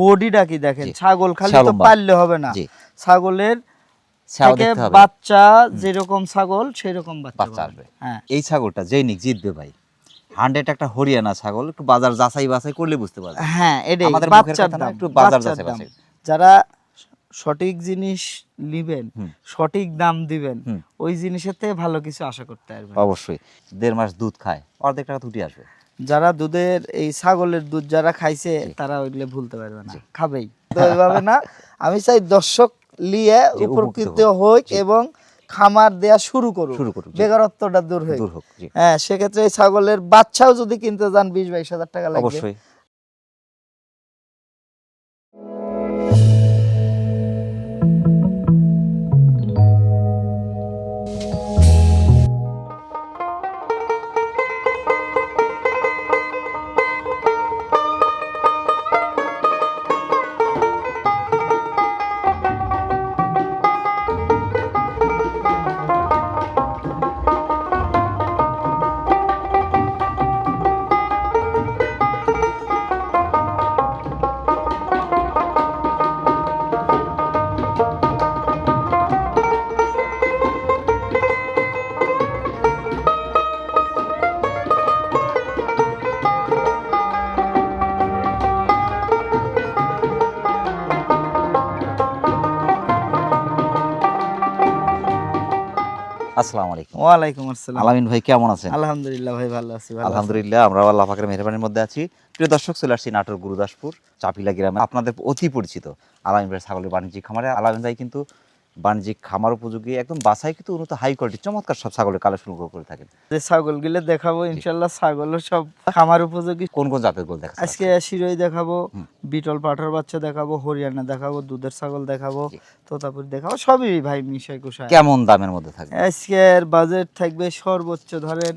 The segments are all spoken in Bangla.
বডিটা কি দেখেন? ছাগল খালি তো পাললে হবে না। ছাগলের থেকে বাচ্চা যেরকম ছাগল সেরকম বাচ্চা আসবে। হ্যাঁ। এই ছাগলটা যেই নিক জিতবে ভাই। হান্ড্রেড একটা হরিয়ানা ছাগল একটু বাজার যাচাই বাছাই করলে বুঝতে পারবে হ্যাঁ এটাই আমাদের বাচ্চার একটু বাজার যাচাই বাছাই। যারা সঠিক জিনিস নিবেন সঠিক দাম দিবেন ওই জিনিসের থেকে ভালো কিছু আশা করতে পারবেন। অবশ্যই। দেড় মাস দুধ খায় অর্ধেক টাকা তুটি আসবে। যারা দুধের এই ছাগলের দুধ যারা খাইছে তারা ওইগুলো ভুলতে পারবে না। খাবেই। তো এইভাবে না আমি চাই দর্শক লিয়ে উপকৃত হোক। এবং খামার দেয়া শুরু করুক। শুরু করুক, বেকারত্বটা দূর হোক। হ্যাঁ সেক্ষেত্রে এই ছাগলের বাচ্চাও যদি কিনতে যান বিশ বাইশ হাজার টাকা লাগবে। অবশ্যই। আসসালামু আলাইকুম। ওয়ালাইকুম আসসালাম। আলামিন ভাই কেমন আছেন? আলহামদুলিল্লাহ ভাই ভালো আছি ভালো আছি। আলহামদুলিল্লাহ আমরা আল্লাহ পাকের মেহরবানির মধ্যে আছি। প্রিয় দর্শক চলে আসছি নাটোর গুরুদাসপুর চাপিলা গ্রামে। আপনাদের অতি পরিচিত আলামিন ভাই ছাগলের বাণিজ্যিক খামারে। আলামিন ভাই কিন্তু বাণিজ্যিক খামার উপযোগী একদম বাসায় কিন্তু উন্নত হাই কোয়ালিটি চমৎকার সব ছাগলের কালেকশন করে থাকেন। যে ছাগলগুলো দেখাবো ইনশাল্লাহ ছাগল সব খামার উপযোগী। কোন কোন জাতের গোল দেখা আজকে শিরোই দেখাবো বিটল পাঠার বাচ্চা দেখাবো হরিয়ানা দেখাবো দুধের ছাগল দেখাবো। তোতাপুরি দেখাবো সবই ভাই মিশাই কুশাই। কেমন দামের মধ্যে থাকবে? আজকের বাজেট থাকবে সর্বোচ্চ ধরেন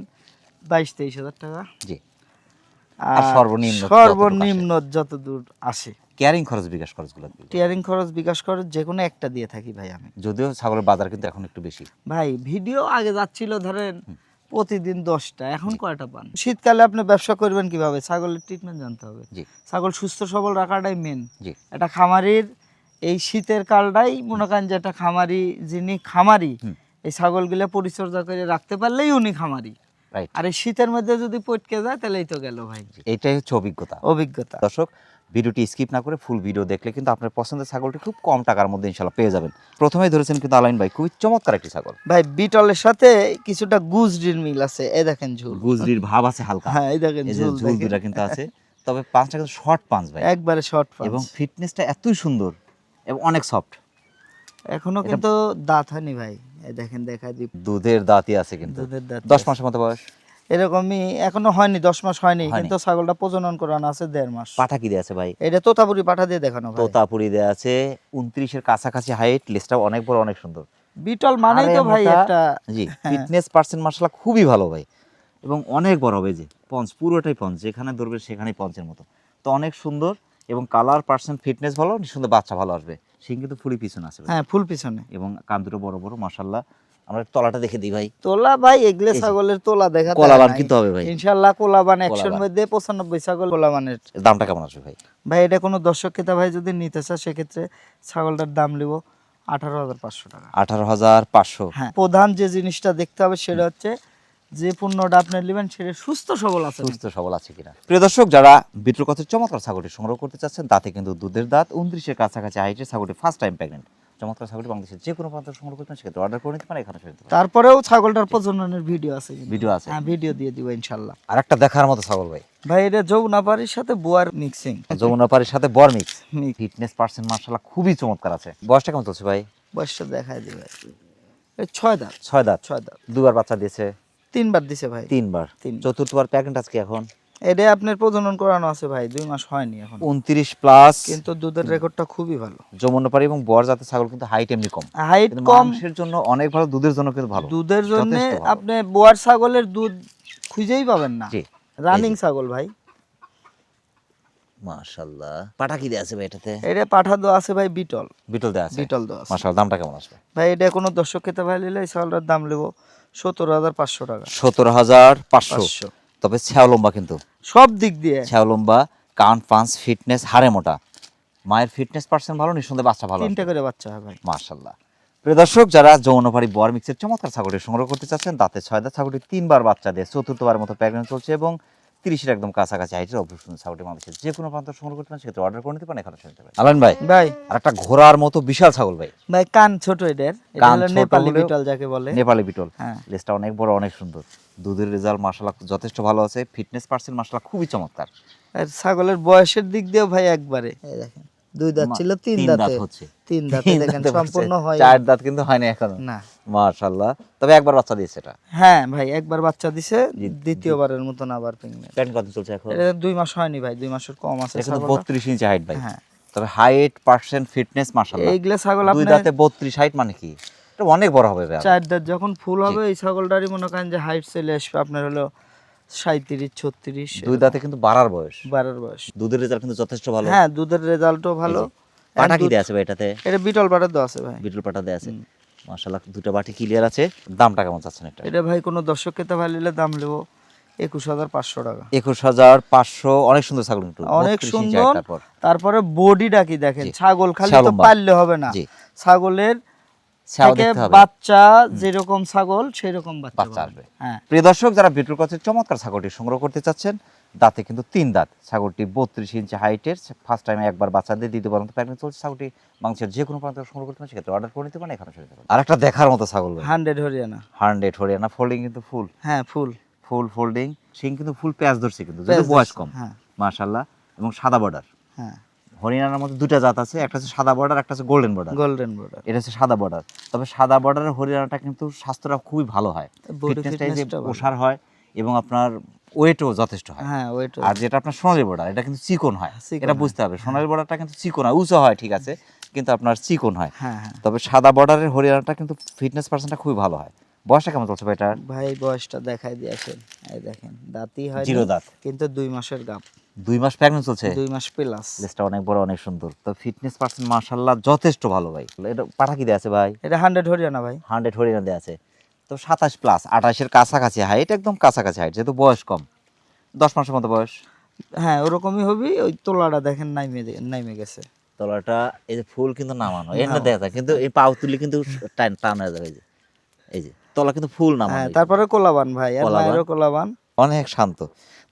বাইশ তেইশ হাজার টাকা। জি। আর সর্বনিম্ন সর্বনিম্ন যত দূর আসে। ক্যারিং খরচ বিকাশ খরচগুলো কি? টিয়ারিং খরচ বিকাশ খরচ যে কোনো একটা দিয়ে থাকি ভাই আমি। যদিও ছাগলের বাজার কিন্তু এখন একটু বেশি। ভাই ভিডিও আগে যাচ্ছিল ধরেন প্রতিদিন দশটা এখন কয়টা পান? শীতকালে আপনি ব্যবসা করবেন কীভাবে? ছাগলের ট্রিটমেন্ট জানতে হবে। ছাগল সুস্থ সবল রাখাটাই মেন জি। একটা খামারির এই শীতের কালটাই মনে করেন যে একটা খামারি যিনি খামারি। এই ছাগলগুলো পরিচর্যা করে রাখতে পারলেই উনি খামারি। আর এই শীতের মধ্যে যদি পটকে যায় তাহলেই তো গেল ভাই। এটাই হচ্ছে অভিজ্ঞতা। অভিজ্ঞতা। দর্শক ভিডিওটি স্কিপ না করে ফুল ভিডিও দেখলে কিন্তু আপনার পছন্দের ছাগলটি খুব কম টাকার মধ্যে ইনশাল্লাহ পেয়ে যাবেন। প্রথমেই ধরেছেন কিন্তু আলাইন ভাই খুবই চমৎকার একটি ছাগল। ভাই বিটলের সাথে কিছুটা গুজরির মিল আছে এই দেখেন ঝুল। গুজরির ভাব আছে হালকা। হ্যাঁ এই দেখেন ঝুল দুটা কিন্তু আছে তবে পাঁচটা কিন্তু শর্ট পাঁচ ভাই। একবারে শর্ট পাঁচ এবং ফিটনেসটা এতই সুন্দর এবং অনেক সফট এখনও কিন্তু দাঁত হয়নি ভাই দেখেন দেখা দিই। দুধের দাঁতই আছে কিন্তু। দুধের দাঁত দশ মাসের মতো বয়স। এরকমই এখনও হয়নি দশ মাস হয়নি। কিন্তু ছাগলটা প্রজনন করানো আছে দেড় মাস। পাঠা কি দেওয়া আছে ভাই? এটা তোতাপুরি পাঠা দিয়ে দেখানো তোতাপুরি দেওয়া আছে উনত্রিশের কাছাকাছি হাইট লেসটাও অনেক বড় অনেক সুন্দর। বিটল মানেই তো ভাই একটা জি ফিটনেস পার্সেন্ট মার্শাল খুবই ভালো ভাই। এবং অনেক বড় হবে যে পঞ্চ পুরোটাই পঞ্চ যেখানে ধরবে সেখানেই পঞ্চের মতো। তো অনেক সুন্দর এবং কালার পার্সেন্ট ফিটনেস ভালো সুন্দর বাচ্চা ভালো আসবে। সিং কিন্তু ফুলি পিছনে আছে ভাই। হ্যাঁ ফুল পিছনে। এবং কান দুটো বড় বড় মাশাল্লাহ আমরা তলাটা দেখে দিই ভাই। তোলা ভাই এগুলো ছাগলের তোলা দেখা কলাবান কিন্তু হবে ভাই। ইনশাল্লাহ কোলাবান একশোর মধ্যে পঁচানব্বই ছাগল কোলাবানের। দামটা কেমন আসবে ভাই? ভাই এটা কোনো দর্শক ক্রেতা ভাই যদি নিতে চায় সেক্ষেত্রে ছাগলটার দাম নিব আঠারো হাজার পাঁচশো টাকা। আঠারো হাজার পাঁচশো। হ্যাঁ প্রধান যে জিনিসটা দেখতে হবে সেটা হচ্ছে যে পণ্যটা আপনি নেবেন সেটা সুস্থ সবল আছে সুস্থ সবল আছে কিনা। প্রিয় দর্শক যারা বিট্রু চমৎকার ছাগলটি সংগ্রহ করতে চাচ্ছেন তাতে কিন্তু দুধের দাঁত উনত্রিশের কাছাকাছি হাইটের ছাগলটি ফার্স্ট টাইম প্রেগনেন্ট চমৎকার ছাগলটি বাংলাদেশের যে কোনো প্রান্ত সংগ্রহ করতে সেক্ষেত্রে অর্ডার করে নিতে পারেন এখানে সেরে তারপরেও ছাগলটার প্রজননের ভিডিও আছে ভিডিও আছে। হ্যাঁ ভিডিও দিয়ে দিব ইনশাল্লাহ আর একটা দেখার মতো ছাগল ভাই। ভাই এটা যৌনাপাড়ির সাথে বুয়ার মিক্সিং যমুনাপাড়ির সাথে বর মিক্স ফিটনেস পার্সেন্ট মার্শাল্লাহ খুবই চমৎকার আছে। বয়সটা কেমন চলছে ভাই? বয়সটা দেখায় দিবে এই ছয় দাঁত। ছয় দাঁত। ছয় দাঁত। দুবার বাচ্চা দিয়েছে? তিনবার দিছে ভাই। তিনবার। তিন। চতুর্থবার প্যাকেট আজকে এখন? এটা আপনার প্রজনন করানো আছে ভাই দুই মাস হয়নি এখন। উনত্রিশ প্লাস কিন্তু দুধের রেকর্ডটা খুবই ভালো। যমুনাপাড়ি এবং বর জাতের ছাগল কিন্তু হাইট এমনি কম। হাইট কম। মাংসের জন্য অনেক ভালো দুধের জন্য কিন্তু ভালো। দুধের জন্য আপনি বোয়ার ছাগলের দুধ খুঁজেই পাবেন না। রানিং ছাগল ভাই। মাশাল্লাহ পাটা কি দেওয়া আছে ভাই এটাতে? এটা পাঠা দেওয়া আছে ভাই বিটল। বিটল দেওয়া আছে? বিটল দেওয়া আছে। মাশাল্লাহ দামটা কেমন আসবে? ভাই এটা কোনো দর্শক খেতে ভাই নিলে এই ছাগলটার দাম নেব সতেরো হাজার পাঁচশো টাকা। সতেরো হাজার পাঁচশো। তবে ছেও লম্বা কিন্তু। সব দিক দিয়ে। ছেও লম্বা কান পাঞ্চ ফিটনেস হাড়ে মোটা। মায়ের ফিটনেস পার্সেন্ট ভালো নিঃসন্দেহে বাচ্চা ভালো। তিনটা করে বাচ্চা হবে। মার্শাল্লাহ প্রিয় দর্শক যারা যৌনপাড়ি বর মিক্সের চমৎকার ছাগলটি সংগ্রহ করতে চাচ্ছেন তাতে ছয় দাঁত ছাগলটি তিনবার বাচ্চা দিয়ে চতুর্থবার মতো প্রেগনেন্ট চলছে এবং তিরিশের একদম কাছাকাছি হাইটের অভ্যুষণ ছাগলটি মানুষের যে কোনো প্রান্ত সংগ্রহ করতে পারেন সেক্ষেত্রে অর্ডার করে নিতে পারেন এখানে শুনতে পারেন। আলান ভাই ভাই। আর একটা ঘোড়ার মতো বিশাল ছাগল ভাই। ভাই কান ছোট এদের। কান নেপালি বিটল যাকে বলে। নেপালি বিটল। হ্যাঁ। লেজটা অনেক বড় অনেক সুন্দর। দুধের রেজাল্ট মাসালা যথেষ্ট ভালো আছে। ফিটনেস পার্সেন্ট মাসালা খুবই চমৎকার। আর ছাগলের বয়সের দিক দিয়েও ভাই একবারে। দেখেন। দুই দাঁত ছিল তিন দাঁত। হচ্ছে। তিন দাঁতে দেখেন সম্পূর্ণ হয় চার দাঁত কিন্তু এখনও। না। মাশাল্লাহ তবে একবার বাচ্চা দিয়েছে এটা। হ্যাঁ ভাই একবার বাচ্চা জি, দ্বিতীয়বারের মতন আবার প্যান্ট কত চলছে এখন? এটা দুই মাস হয়নি ভাই দুই মাসের কম আছে। এটা কিন্তু ছাগলটা। বত্রিশ ইঞ্চি হাইট ভাই। হ্যাঁ। তবে হাইট পার্সেন্ট ফিটনেস মাশাল্লাহ এইগুলা ছাগল দুই আপনি দাঁতে বত্রিশ হাইট মানে কি? এটা অনেক বড় হবে ভাই। চার দাঁত যখন ফুল হবে এই ছাগলটারই মনে করেন যে হাইট চলে আসবে। আপনার হলো সাঁত্রিশ ছত্রিশ দুই দাঁতে কিন্তু বাড়ার বয়স। বারের বয়স। দুধের রেজাল্ট কিন্তু যথেষ্ট ভালো। হ্যাঁ দুধের রেজাল্টও ভালো। পাটা কি দেয়া আছে ভাই এটাতে? এটা বিটল দেওয়া আছে ভাই। বিটল পাটা দেয়া আছে। মাশাল্লাহ দুটো বাটি ক্লিয়ার আছে। দামটা কেমন চাচ্ছেন এটা? এটা ভাই কোনো দর্শক খেতে ভালো নিলে দাম নেব একুশ হাজার পাঁচশো টাকা। একুশ হাজার পাঁচশো অনেক সুন্দর ছাগল অনেক সুন্দর। তারপরে বডিটা কি দেখেন? ছাগল খালি তো। পাললে হবে না। ছাগলের থেকে বাচ্চা যেরকম ছাগল বাচ্চা বাচ্চা আসবে। হ্যাঁ। প্রিয় দর্শক যারা বিটুল কচের চমৎকার ছাগলটি সংগ্রহ করতে চাচ্ছেন দাঁতে কিন্তু তিন দাঁত। ছাগলটি বত্রিশ ইঞ্চি হাইটের ফার্স্ট টাইমে একবার বাচ্চা দিয়ে চলছে। ছাগলটি মাংসের যে কোনো প্রান্ত সংগ্রহ করতে পারেন সেক্ষেত্রে অর্ডার করে নিতে পারেন এখানে আর একটা দেখার মতো ছাগল hundred Haryana. Hundred Haryana folding কিন্তু ফুল হ্যাঁ ফুল ফুল ফোল্ডিং সিং কিন্তু ফুল প্যাচ ধরছে কিন্তু বয়স কম। হ্যাঁ। মাশাল্লাহ এবং সাদা বর্ডার হ্যাঁ। হরিয়ানার মধ্যে দুটা জাত আছে একটা হচ্ছে সাদা বর্ডার একটা হচ্ছে গোল্ডেন বর্ডার গোল্ডেন বর্ডার এটা হচ্ছে সাদা বর্ডার তবে সাদা বর্ডারের হরিয়ানাটা কিন্তু স্বাস্থ্যটা খুবই ভালো হয়। ফিটনেসটা যে ওষার হয় এবং আপনার ওয়েটও যথেষ্ট হয়। হ্যাঁ ওইট আর যেটা আপনার সোনালী বর্ডার এটা কিন্তু চিকন হয়। এটা বুঝতে হবে সোনালী বর্ডারটা কিন্তু চিকন হয় উঁচু হয় ঠিক আছে কিন্তু আপনার চিকন হয়। হ্যাঁ হ্যাঁ। তবে সাদা বর্ডারের হরিয়ানাটা কিন্তু ফিটনেস পার্সেন্টটা খুবই ভালো হয়। বয়সটা কেমন চলছে ভাই ভাই বয়সটা দেখাই দিয়েছেন এই দেখেন দাঁতই হয় জিরো দাঁত। কিন্তু দুই মাসের গাপ দুই মাস প্রেগনেন্ট চলছে? দুই মাস প্লাস লেজটা অনেক বড় অনেক সুন্দর। তো ফিটনেস পার্সেন্ট মার্শাল্লাহ যথেষ্ট ভালো ভাই। এটা পাঠা কি দেয়া আছে ভাই? এটা হান্ড্রেড হরিয়ানা ভাই। হান্ড্রেড হরিয়ানা দেওয়া আছে। তো সাতাশ প্লাস আঠাশের কাছাকাছি হাইট একদম কাছাকাছি হাইট যেহেতু বয়স কম। দশ মাসের মতো বয়স? হ্যাঁ ওরকমই হবি ওই তোলাটা দেখেন নাইমে নাইমে গেছে। তোলাটা এই যে ফুল কিন্তু নামানো এটা দেখা যায় কিন্তু এই পাও তুলে কিন্তু টান টান হয়ে যাবে এই যে। এই যে। তলা কিন্তু ফুল নামানো হ্যাঁ তারপরে কোলাবান ভাই আর। মায়েরও কোলাবান। অনেক শান্ত।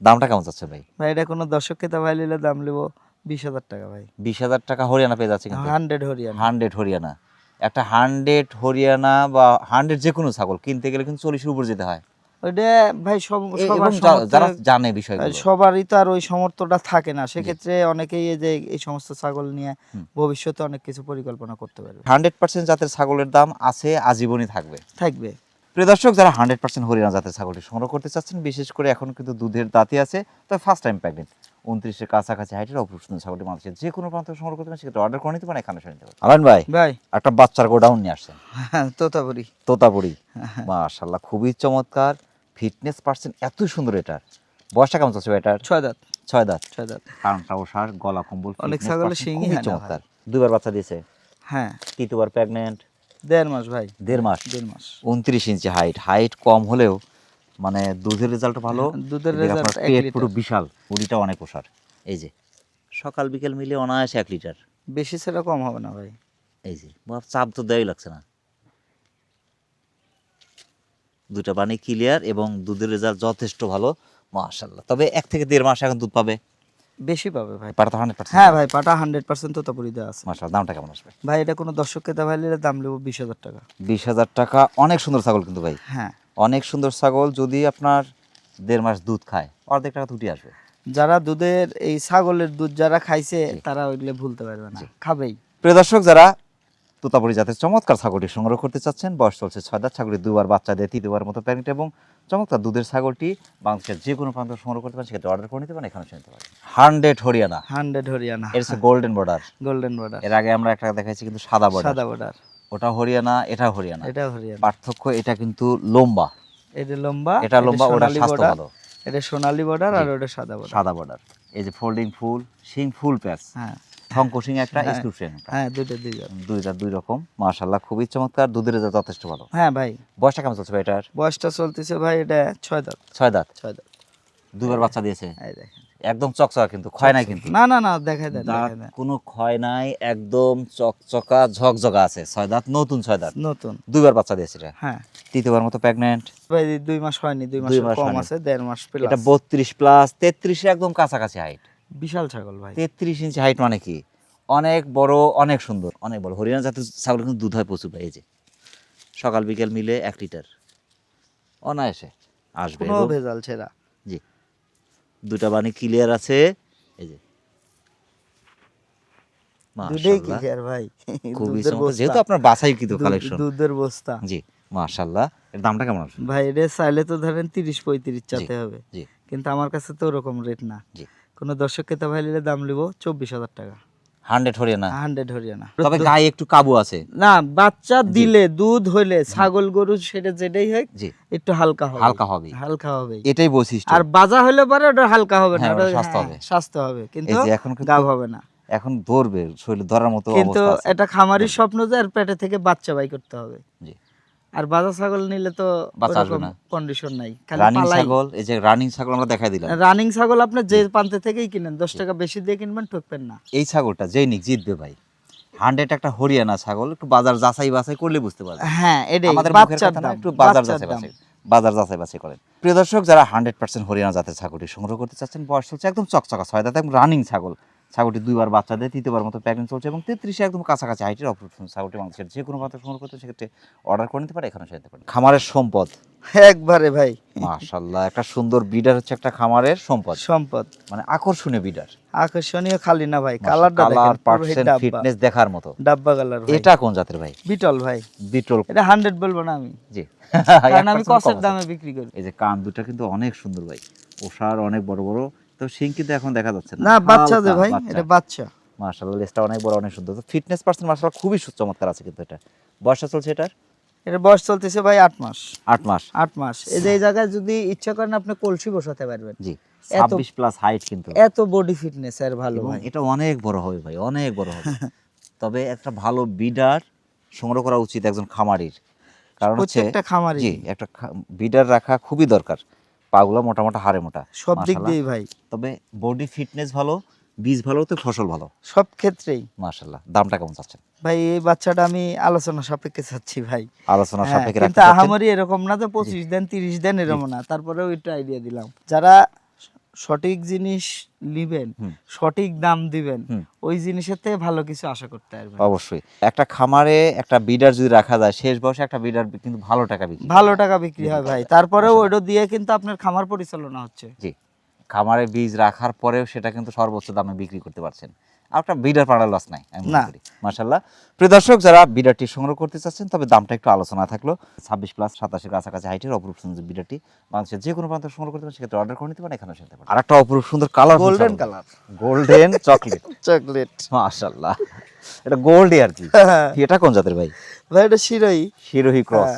দামটা কেমন চাচ্ছে ভাই? ভাই এটা কোনো দর্শক খেতে ভাই নিলে দাম নেব বিশ হাজার টাকা ভাই। বিশ হাজার টাকা হরিয়ানা পেয়ে যাচ্ছে কিন্তু। হান্ড্রেড হরিয়ানা। হান্ড্রেড হরিয়ানা। একটা হান্ড্রেড হরিয়ানা বা হান্ড্রেড যে কোনো ছাগল কিনতে গেলে কিন্তু চল্লিশের উপর যেতে হয়। ওইটা ভাই সব যারা জানে বিষয়গুলো। সবারই তো আর ওই সামর্থ্যটা থাকে না। সেক্ষেত্রে অনেকেই এই যে এই সমস্ত ছাগল নিয়ে ভবিষ্যতে অনেক কিছু পরিকল্পনা করতে পারবে। হান্ড্রেড পার্সেন্ট জাতের ছাগলের দাম আছে আজীবনই থাকবে। থাকবে। প্রিয় দর্শক যারা হান্ড্রেড পার্সেন্ট হরিয়ানা জাতের ছাগলটি সংগ্রহ করতে চাচ্ছেন বিশেষ করে এখন কিন্তু দুধের দাঁতি আছে তবে ফার্স্ট টাইম প্রেগনেন্ট উনত্রিশের কাছাকাছি হাইটের অপরুষণ ছাগলটি মানুষের যে কোনো প্রান্ত সংগ্রহ করতে সেক্ষেত্রে অর্ডার করে নিতে পারেন এখানে পারেন। আলান ভাই ভাই। একটা বাচ্চার গোডাউন নিয়ে আসছেন। তোতাপুরি। তোতাপুরি। মাশাল্লাহ খুবই চমৎকার ফিটনেস পার্সেন্ট এত সুন্দর এটার। বয়সটা কেমন চলছে এটার? ছয় দাঁত। ছয় দাঁত। ছয় দাঁত। কারণটা ওষার গলা কম্বল অনেক ছাগলের হয় না চমৎকার। দুইবার বাচ্চা দিয়েছে। হ্যাঁ। তৃতীয়বার প্রেগনেন্ট দেড় মাস ভাই। দেড় মাস? দেড় মাস। উনত্রিশ ইঞ্চি হাইট হাইট কম হলেও মানে দুধের রেজাল্ট ভালো দুধের এদিকে result পেট পুরো বিশাল পুরিটা অনেক ওষার। এই যে সকাল বিকেল মিলে অনায়াসে এক লিটার বেশি সেটা কম হবে না ভাই। এই যে চাপ তো দেওয়াই লাগছে না। দুটা পানি ক্লিয়ার এবং দুধের রেজাল্ট যথেষ্ট ভালো মাশাল্লাহ তবে এক থেকে দেড় মাস এখন দুধ পাবে। বেশি পাবে ভাই। পাটা হান্ড্রেড পার্সেন্ট হ্যাঁ ভাই পাটা হান্ড্রেড পার্সেন্ট তোতাপুরি দেওয়া আছে। মাসাল দামটা কেমন আসবে? ভাই এটা কোনো দর্শক খেতে ভাই নিলে দাম নেব বিশ হাজার টাকা। বিশ হাজার টাকা অনেক সুন্দর ছাগল কিন্তু ভাই। হ্যাঁ। অনেক সুন্দর ছাগল যদি আপনার দেড় মাস দুধ খায় অর্ধেক টাকা দুটি আসবে। যারা দুধের এই ছাগলের দুধ যারা খাইছে তারা ওইগুলো ভুলতে পারবে না। খাবেই। প্রিয় দর্শক যারা তোতাপুরি জাতের চমৎকার ছাগলটি সংগ্রহ করতে চাচ্ছেন। বয়স চলছে ছয় দাঁত। ছাগলটি দুবার বাচ্চা দেয় তৃতীয়বার মতো প্যারেন্ট এবং চমৎকার দুধের ছাগলটি বাংলাদেশের যে কোনো প্রান্ত সংগ্রহ করতে পারেন সেক্ষেত্রে অর্ডার করে নিতে পারেন এখানে এসে নিতে পারেন। হান্ড্রেড হরিয়ানা হান্ড্রেড হরিয়ানা এর গোল্ডেন বর্ডার গোল্ডেন বর্ডার এর আগে আমরা একটা দেখাইছি কিন্তু সাদা বর্ডার সাদা বর্ডার ওটা হরিয়ানা এটা হরিয়ানা এটা হরিয়ানা পার্থক্য এটা কিন্তু লম্বা। এটা লম্বা এটা লম্বা ওটা স্বাস্থ্য ভালো এটা সোনালী বর্ডার আর ওটা সাদা বর্ডার সাদা বর্ডার এই যে ফোল্ডিং ফুল শিং ফুল প্যাচ। হ্যাঁ। থংকোশিং একটা হ্যাঁ। স্ক্রিপশন হ্যাঁ দুটো দুইজন দুইটা দুই রকম। মাশাল্লাহ খুবই চমৎকার। দুধের রেজাল্ট যথেষ্ট ভালো। হ্যাঁ ভাই। বয়সটা কেমন চলছে ভাই এটার? বয়সটা চলতেছে ভাই এটা ছয় দাঁত। ছয় দাঁত? ছয় দাঁত। দুবার বাচ্চা দিয়েছে? এই দেখেন। একদম চকচকা কিন্তু ক্ষয় নাই কিন্তু। না না না দেন দাঁত কোনো ক্ষয় নাই একদম চকচকা ঝকঝকা আছে। ছয় দাঁত নতুন ছয় দাঁত। নতুন। দুইবার বাচ্চা দিয়েছে এটা। হ্যাঁ। তৃতীয়বার মতো প্রেগনেন্ট ভাই দুই মাস হয়নি দুই মাস কম আছে দেড় মাস এটা প্লাস বত্রিশ প্লাস তেত্রিশে একদম কাছাকাছি হাইট বিশাল ছাগল ভাই। তেত্রিশ ইঞ্চি হাইট মানে কি? অনেক বড় অনেক সুন্দর অনেক বড়। হরিয়ানা জাতের ছাগল কিন্তু দুধ হয় প্রচুর ভাই এই যে। সকাল বিকেল মিলে এক লিটার। অনায়াসে আসবে। ভেজাল ছেড়া। জি। দুটা বাণী ক্লিয়ার আছে। এই যে। দুধেই ভাই। খুবই। যেহেতু আপনার কিন্তু কালেকশন দুধের বস্তা। জি মাশাল্লাহ এর দামটা কেমন আসবে? ভাই এটা চাইলে তো ধরেন তিরিশ পঁয়ত্রিশ চাতে হবে। জি। কিন্তু আমার কাছে তো ওরকম রেট না। জি। কোনো দর্শক খেতে ভাই নিলে দাম লিব চব্বিশ হাজার টাকা। হান্ড্রেড হরিয়ানা। হান্ড্রেড হরিয়ানা। তবে গায়ে একটু কাবু আছে। না বাচ্চা দিলে দুধ হইলে ছাগল গরু সেটা যেটাই জি। একটু হালকা হবে। হালকা হবে। হালকা হবে। এটাই বৈশিষ্ট্য। আর বাজা হলে পরে ওটা হালকা হবে না হ্যাঁ, স্বাস্থ্য হ্যাঁ, হবে। স্বাস্থ্য হবে। কিন্তু এখন গাভ হবে না। এখন ধরবে শরীরে ধরার মতো কিন্তু এটা খামারির স্বপ্ন যে আর পেটে থেকে বাচ্চা বাই করতে হবে। জি। আর বাজা ছাগল নিলে তো। কন্ডিশন নাই রানিং ছাগল এই যে রানিং ছাগল আমরা দেখাই দিলাম। রানিং ছাগল আপনি যে প্রান্তে থেকেই কিনেন দশ টাকা বেশি দিয়ে কিনবেন ঠকবেন না। এই ছাগলটা যেই নিক জিতবে ভাই। হান্ড্রেড একটা হরিয়ানা ছাগল একটু বাজার যাচাই বাছাই করলে বুঝতে পারবে হ্যাঁ এটাই আমাদের বাচ্চার একটু বাজার যাচাই বাছাই বাজার যাচাই বাছাই করেন। প্রিয় দর্শক যারা হান্ড্রেড পার্সেন্ট হরিয়ানা জাতের ছাগলটি সংগ্রহ করতে চাচ্ছেন বয়স চলছে একদম চকচকা ছয় দাঁত একদম রানিং ছাগল। ছাগলটি দুইবার বাচ্চা দেয় তৃতীয়বার মতো প্যাকেট চলছে এবং তেত্রিশে একদম কাছাকাছি হাইটের অপারেশন ছাগলটি বাংলাদেশের যে কোনো পাত্র সংগ্রহ করতে সেক্ষেত্রে অর্ডার করে নিতে পারে এখানে সেতে পারেন। খামারের সম্পদ। একবারে ভাই। মাশাল্লাহ একটা সুন্দর বিডার হচ্ছে একটা খামারের সম্পদ। সম্পদ। মানে আকর্ষণীয় বিডার আকর্ষণীয় খালি না ভাই কালারটা কালার পার্সেন্ট ফিটনেস দেখার মতো। ডাব্বা কালার এটা কোন জাতের ভাই? বিটল ভাই। বিটল। এটা হান্ড্রেড বলব না আমি। জি। কারণ আমি 1% কসের দামে বিক্রি করি। এই যে কান দুটা কিন্তু অনেক সুন্দর ভাই। ওষার অনেক বড় বড় তো শিং কিন্তু এখন দেখা যাচ্ছে না। বাচ্চা যে ভাই এটা বাচ্চা। মাশাআল্লাহ লেজটা অনেক বড় অনেক সুন্দর। তো ফিটনেস পার্সেন্ট মাশাআল্লাহ খুবই সু- চমৎকার আছে কিন্তু এটা। বয়সটা চলছে এটার? এটা বয়স চলতেছে ভাই আট মাস। আট মাস। আট মাস। এই যে এই জায়গায় যদি ইচ্ছা করেন আপনি কলসি বসাতে পারবেন। জি ছাব্বিশ প্লাস হাইট কিন্তু। এত বডি ফিটনেস এর ভালো ভাই। এটা অনেক বড় হবে ভাই অনেক বড় হবে। তবে একটা ভালো বিডার সংগ্রহ করা উচিত একজন খামারির। কারণ হচ্ছে প্রত্যেকটা খামারি। জি একটা বিডার রাখা খুবই দরকার। পাগুলো মোটামোটা হারে মোটা সব দিক দিয়ে ভাই। তবে বডি ফিটনেস ভালো বীজ ভালো তো ফসল ভালো। সব ক্ষেত্রেই। মাশাল্লাহ দামটা কেমন চাচ্ছেন? ভাই এই বাচ্চাটা আমি আলোচনা সাপেক্ষে চাচ্ছি ভাই। আলোচনা হ্যাঁ, সাপেক্ষে কিন্তু? আহামরি এরকম না তো পঁচিশ দেন তিরিশ দেন এরকম না তারপরেও একটু আইডিয়া দিলাম। যারা সঠিক জিনিস নিবেন সঠিক দাম দিবেন ওই জিনিসের থেকে ভালো কিছু আশা করতে পারবেন। অবশ্যই। একটা খামারে একটা বিডার যদি রাখা যায় শেষ বয়সে একটা বিডার কিন্তু ভালো টাকা বিক্রি ভালো টাকা বিক্রি হয় ভাই। তারপরেও ওইটা দিয়ে কিন্তু আপনার খামার পরিচালনা হচ্ছে। জি। খামারে বীজ রাখার পরেও সেটা কিন্তু সর্বোচ্চ দামে বিক্রি করতে পারছেন। আর একটা বিডার পাড়ার লস নাই না। করি। প্রিয় দর্শক যারা বিডারটি সংগ্রহ করতে চাচ্ছেন তবে দামটা একটু আলোচনা থাকল। ছাব্বিশ প্লাস সাতাশের কাছাকাছি হাইটের অপরূপ সুন্দর বিডারটি বাংলাদেশের যে কোনো প্রান্ত সংগ্রহ করতে পারেন সেক্ষেত্রে অর্ডার করে নিতে পারেন এখানে পারেন আর একটা অপরূপ সুন্দর colour golden colour golden chocolate chocolate মাশাল্লাহ এটা গোল্ডই আর কি। এটা কোন জাতের ভাই? ভাই এটা শিরোই শিরোহী ক্রস।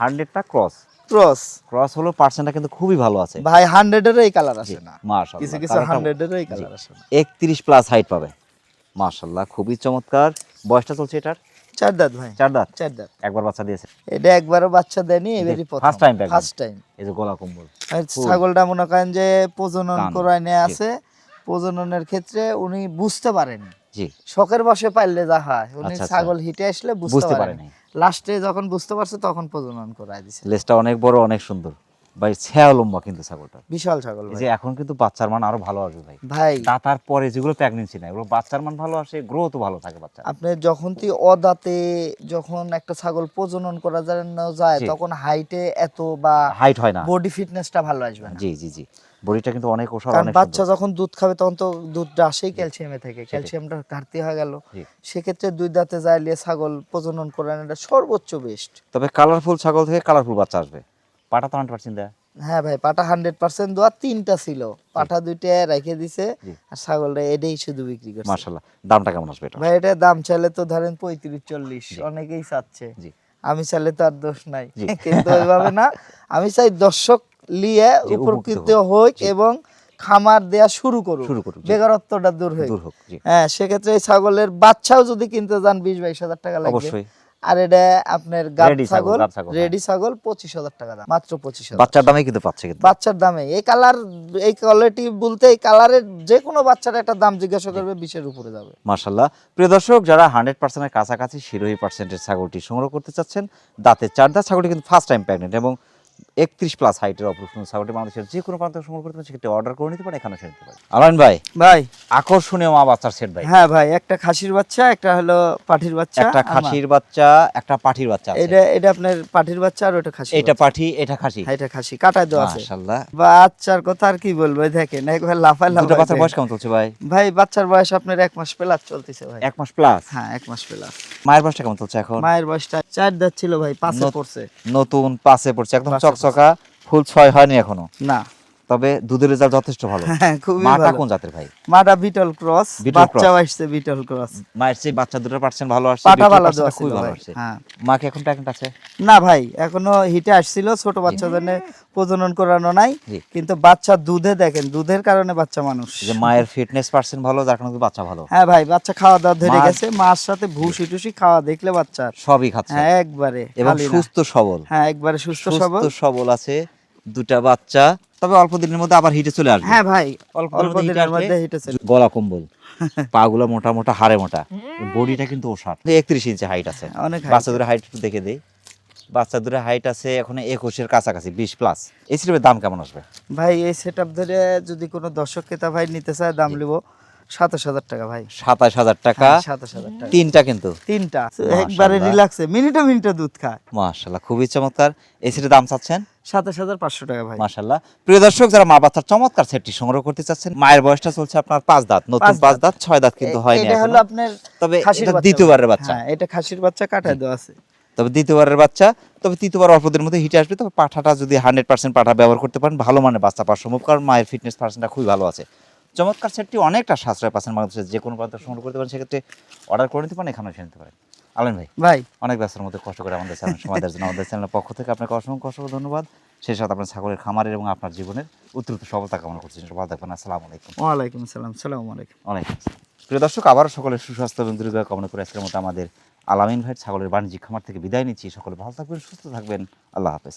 হান্ড্রেডটা ক্রস ক্রস ক্রস হলো পার্সেন্টটা কিন্তু খুবই ভালো আছে। ভাই হান্ড্রেডেরও এই কালার আসে না। মাশাল্লাহ কিছু কিছু হান্ড্রেডেরও এই কালার আসে না। একত্রিশ প্লাস হাইট পাবে। মাশাল্লাহ খুবই চমৎকার। বয়সটা চলছে এটার? চার দাঁত ভাই। চার দাঁত? চার দাঁত। একবার বাচ্চা দিয়েছে? এটা একবারও বাচ্চা দেয়নি এবারই first time ফার্স্ট টাইম এই যে গলা কম্বল। ছাগলটা মনে করেন যে প্রজনন করাইনে আছে। প্রজননের ক্ষেত্রে উনি বুঝতে পারেননি জি। শখের বসে পাইলে যা হয় উনি আচ্ছা, আচ্ছা। ছাগল হিটে আসলে বুঝতে পারেনি। পারেনি। লাস্টে যখন বুঝতে পারছে তখন প্রজনন করাই দিছে। লেজটা অনেক বড় অনেক সুন্দর। ভাই ছেয়া লম্বা কিন্তু ছাগলটা। বিশাল ছাগল যে এখন কিন্তু বাচ্চার মান আরও ভালো আসবে ভাই। ভাই। দাতার পরে যেগুলো প্রেগনেন্সি না এগুলো বাচ্চার মান ভালো আসে গ্রোথ ভালো থাকে বাচ্চা আপনি যখন তুই অদাতে যখন একটা ছাগল প্রজনন করা যায় যায় তখন হাইটে এত বা হাইট হয় না। বডি ফিটনেসটা ভালো আসবে না। জি জি জি। বডিটা কিন্তু অনেক ওষুধ অনেক বাচ্চা যখন দুধ খাবে তখন তো দুধটা আসেই ক্যালসিয়ামে থেকে ক্যালসিয়ামটা ঘাটতি হয়ে গেল। সেক্ষেত্রে দুই দাঁতে যাইলে ছাগল প্রজনন করানো এটা সর্বোচ্চ বেস্ট তবে কালারফুল ছাগল থেকে কালারফুল বাচ্চা আসবে। পাটা তো হান্ড্রেড পার্সেন্ট দেয়। হ্যাঁ ভাই পাটা হান্ড্রেড পার্সেন্ট দেওয়া তিনটা ছিল। পাটা দুইটা রেখে দিছে আর ছাগলটা এটাই শুধু বিক্রি করছে। মাশাল্লাহ দামটা কেমন আসবে এটা? ভাই এটা দাম চাইলে তো ধরেন পঁয়ত্রিশ চল্লিশ অনেকেই চাচ্ছে। আমি চাইলে তো আর দোষ নাই। কিন্তু ওইভাবে না। আমি চাই দর্শক লিয়ে উপকৃত হোক। এবং খামার দেয়া শুরু করুক। বেকারত্বটা দূর হোক। দূর হ্যাঁ সেক্ষেত্রে এই ছাগলের বাচ্চাও যদি কিনতে যান বিশ বাইশ হাজার টাকা লাগবে। আর এটা আপনার গাব ছাগল, ছাগল, হ্যাঁ। রেডি ছাগল পঁচিশ হাজার টাকা দাম মাত্র পঁচিশ বাচ্চার দামে কিন্তু পাচ্ছে কিন্তু। বাচ্চার দামে। এই কালার এই কোয়ালিটি বলতে এই কালারের যে কোনো বাচ্চার একটা দাম জিজ্ঞাসা করবে বিশের উপরে যাবে। মাশাল্লাহ প্রিয় দর্শক যারা হান্ড্রেড পার্সেন্টের কাছাকাছি শিরোহী পার্সেন্টের ছাগলটি সংগ্রহ করতে চাচ্ছেন দাঁতের চার দাঁত ছাগলটি কিন্তু ফার্স্ট টাইম প্রেগনেন্ট এবং একত্রিশ প্লাস হাইটের অপারেশন ছাগলটি বাংলাদেশের যে কোনো প্রান্ত সংগ্রহ করতে পারেন সেক্ষেত্রে অর্ডার করে নিতে পারেন এখানে এসে নিতে পারেন। আলাইন ভাই ভাই। আকর্ষণীয় মা বাচ্চার সেট ভাই। হ্যাঁ ভাই একটা খাসির বাচ্চা একটা হলো পাঠির বাচ্চা একটা খাসির বাচ্চা একটা পাঠির বাচ্চা এটা এটা আপনার পাঠির বাচ্চা আর ওটা খাসি এটা পাঠি এটা খাসি। হ্যাঁ এটা খাসি কাটায় দেওয়া আছে। মাশাআল্লাহ। বাচ্চার কথা আর কি বলব দেখেন একবার লাফায় দুটো লাফায় বাচ্চার দেখেন। বয়স কেমন চলছে ভাই? ভাই বাচ্চার বয়স আপনার এক মাস প্লাস চলতেছে ভাই। এক মাস প্লাস হ্যাঁ এক মাস প্লাস মায়ের বয়সটা কেমন চলছে এখন? মায়ের বয়সটা চার দাঁত ছিল ভাই পাঁচে পড়ছে। নতুন পাশে পড়ছে একদম পাশে চকচকা ফুল ছয় হয়নি এখনও? না। তবে দুধের রেজাল্ট যথেষ্ট ভালো। হ্যাঁ মাটা কোন জাতের ভাই? মাটা বিটল ক্রস বাচ্চাও আসছে বিটল ক্রস। মায়ের সেই বাচ্চা দুটো পার্সেন্ট ভালো আসছে পাটা ভালো খুবই ছিল ভালো আসছে। হ্যাঁ। মাকে এখন প্রেগনেন্ট আছে? না ভাই এখনও হিটে আসছিল ছোট বাচ্চা জন্য প্রজনন করানো নাই। কিন্তু বাচ্চা দুধে দেখেন দুধের কারণে বাচ্চা মানুষ। যে মায়ের ফিটনেস পার্সেন্ট ভালো যার কারণে বাচ্চা ভালো। হ্যাঁ ভাই বাচ্চা খাওয়া দাওয়া ধরে গেছে মার সাথে ভুসি টুসি খাওয়া দেখলে বাচ্চা সবই খাচ্ছে। হ্যাঁ একবারে এবং সুস্থ সবল। হ্যাঁ একবারে সুস্থ সবল। সুস্থ সবল আছে দুটা বাচ্চা তবে অল্প দিনের মধ্যে আবার হিটে চলে আসবে। হ্যাঁ ভাই অল্প দিনের মধ্যে হিটে চলে গলা কম্বল। পাগুলো মোটা মোটা হাড়ে মোটা। বডিটা কিন্তু ওষাট। একত্রিশ ইঞ্চি হাইট আছে। অনেক বাচ্চাদের বাচ্চা দুটো হাইট একটু দেখে দেই। বাচ্চা দুটো হাইট আছে এখন একুশের কাছাকাছি বিশ প্লাস এই সেটের দাম কেমন আসবে? ভাই এই সেটআপ ধরে যদি কোনো দর্শক ক্রেতা ভাই নিতে চায় দাম লিব। সাতাশ হাজার টাকা ভাই। সাতাশ হাজার টাকা। হ্যাঁ, সাতাশ হাজার টাকা। তিনটা কিন্তু। তিনটা। মাশাআল্লাহ। একবারে রিল্যাক্সে মিনিটে মিনিটে দুধ খায়। মাশাল্লাহ খুবই চমৎকার। এই সেটের দাম চাচ্ছেন? সাতাশ হাজার পাঁচশো টাকা ভাই। মাশাল্লাহ। প্রিয় দর্শক যারা মা বাচ্চার চমৎকার সেটটি সংগ্রহ করতে চাচ্ছেন মায়ের বয়সটা চলছে আপনার পাঁচ দাঁত। নতুন পাঁচ দাঁত। ছয় দাঁত কিন্তু হয়নি এটা হলো আপনার তবে এটা দ্বিতীয়বারের বাচ্চা। হ্যাঁ এটা খাসির বাচ্চা কাটায় দেওয়া আছে। তবে দ্বিতীয়বারের বাচ্চা। তবে তৃতীয়বার অল্প দিনের মধ্যে হিটে আসবে তবে পাঠাটা যদি হান্ড্রেড পার্সেন্ট পাঠা ব্যবহার করতে পারেন ভালো মানের বাচ্চা পাওয়া সম্ভব। কারণ মায়ের ফিটনেস পার্সেন্টটা খুবই ভালো আছে। চমৎকার সেটটি অনেকটা সাশ্রয় পাচ্ছেন বাংলাদেশের যে কোনো প্রান্ত সংগ্রহ করতে পারেন সেক্ষেত্রে অর্ডার করে নিতে পারেন এখানে এসে নিতে পারেন। আলেন ভাই ভাই। অনেক ব্যস্তের মধ্যে কষ্ট করে আমাদের চ্যানেল সময় দেওয়ার জন্য আমাদের চ্যানেলের পক্ষ থেকে আপনাকে অসংখ্য অসংখ্য ধন্যবাদ। সেই সাথে আপনার ছাগলের খামারের এবং আপনার জীবনের উত্তরোত্তর সফলতা কামনা করছি। ভালো থাকবেন আসসালামু আলাইকুম। ওয়ালাইকুম আসসালাম সালাম আলাইকুম। অনেক প্রিয় দর্শক আবারও সকলের সুস্বাস্থ্য এবং দীর্ঘ কামনা করে আজকের মতো আমাদের আলামিন ভাইয়ের ছাগলের বাণিজ্যিক খামার থেকে বিদায় নিচ্ছি। সকলে ভালো থাকবেন সুস্থ থাকবেন। আল্লাহ হাফেজ।